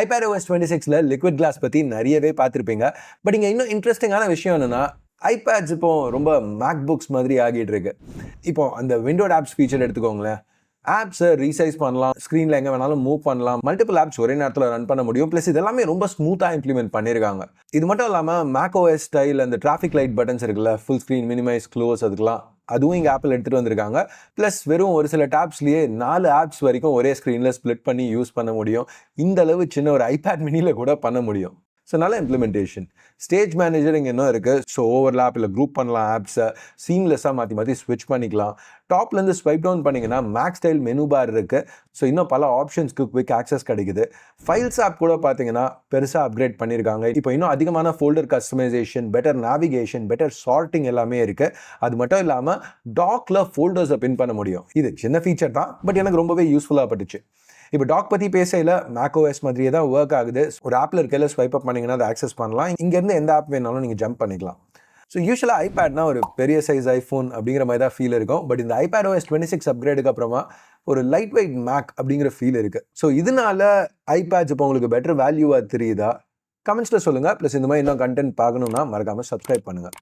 IPad OS twenty சிக்ஸில் liquid glass பற்றி நிறையவே பார்த்துருப்பீங்க. பட் இங்கே இன்னும் இன்ட்ரெஸ்டிங்கான விஷயம் என்னென்னா ஐபேட்ஸ் இப்போ ரொம்ப மேக் புக்ஸ் மாதிரி ஆகிட்டு இருக்கு இப்போ அந்த விண்டோட் ஆப்ஸ் ஃபீச்சர் எடுத்துக்கோங்களேன். ஆப்ஸை ரீசைஸ் பண்ணலாம் ஸ்க்ரீனில் எங்கே வேணாலும் மூவ் பண்ணலாம். மல்டிபிள் ஆப்ஸ் ஒரே நேரத்தில் ரன் பண்ண முடியும். ப்ளஸ் இதெல்லாமே ரொம்ப ஸ்மூத்தாக இம்ப்ளிமெண்ட் பண்ணியிருக்காங்க இது மட்டும் இல்லாமல் மேக்கோஎஸ் ஸ்டைல் அந்த டிராஃபிக் லைட் பட்டன்ஸ் இருக்குல்ல ஃபுல் ஸ்க்ரீன் மினிமைஸ் க்ளோஸ் அதுக்கெலாம் அதுவும் இங்கே ஆப்பிள் எடுத்துகிட்டு வந்திருக்காங்க. ப்ளஸ் வெறும் ஒரு சில டேப்ஸ்லேயே நாலு ஆப்ஸ் வரைக்கும் ஒரே ஸ்க்ரீனில் ஸ்ப்ளிட் பண்ணி யூஸ் பண்ண முடியும். இந்த அளவு சின்ன ஒரு ஐபேட் மினியில் கூட பண்ண முடியும். ஸோ நல்ல இம்ப்ளிமெண்டேஷன் ஸ்டேஜ் மேனேஜர் இங்கே இன்னும் இருக்குது ஸோ ஓவர்லாப் இல்லை குரூப் பண்ணலாம் ஆப்ஸை சீம்லெஸ்ஸாக மாற்றி மாற்றி ஸ்விட்ச் பண்ணிக்கலாம். டாப்லேருந்து ஸ்வைப் டவுன் பண்ணிங்கன்னா மேக் ஸ்டைல் மெனு பார் இருக்குது ஸோ இன்னும் பல ஆப்ஷன்ஸ்க்கு குவிக் ஆக்சஸ் கிடைக்குது. ஃபைல்ஸ் ஆப் கூட பார்த்தீங்கன்னா பெருசாக அப்கிரேட் பண்ணியிருக்காங்க இப்போ இன்னும் அதிகமான folder customisation better navigation better sorting எல்லாமே இருக்குது அது மட்டும் இல்லாமல் டாக்ல ஃபோல்டர்ஸை பின் பண்ண முடியும். இது சின்ன ஃபீச்சர் தான் பட் எனக்கு ரொம்பவே யூஸ்ஃபுல்லாக பட்டுச்சு. இப்போ டாக் பற்றி பேசையில் மேக்கோஎஸ் மாதிரியே தான் ஒர்க் ஆகுது. ஒரு ஆப்பில் இருக்கையில் ஸ்வைப் அப் பண்ணிங்கன்னா அதை ஆக்சஸ் பண்ணலாம். இங்கேருந்து எந்த ஆப் வேணாலும் நீங்கள் ஜம்ப் பண்ணிக்கலாம். ஸோ யூஸ்வலாக ஐபேட்னா ஒரு பெரிய சைஸ் ஐஃபோன் அப்படிங்கிற மாதிரி தான் ஃபீல் இருக்கும். பட் இந்த ஐபேட் ஓஎஸ் டுவெண்ட்டி சிக்ஸ் அப்கிரேடுக்கு அப்புறமா ஒரு லைட் வெயிட் மேக் அப்படிங்கிற ஃபீல் இருக்குது ஸோ இதனால ஐபேட்ஸ் இப்போ உங்களுக்கு பெட்டர் வேல்யூவாக தெரியுதா? கமெண்ட்ஸில் சொல்லுங்கள் ப்ளஸ் இந்த மாதிரி இன்னும் கண்டென்ட் பார்க்கணுன்னா மறக்காமல் சப்ஸ்கிரைப் பண்ணுங்கள்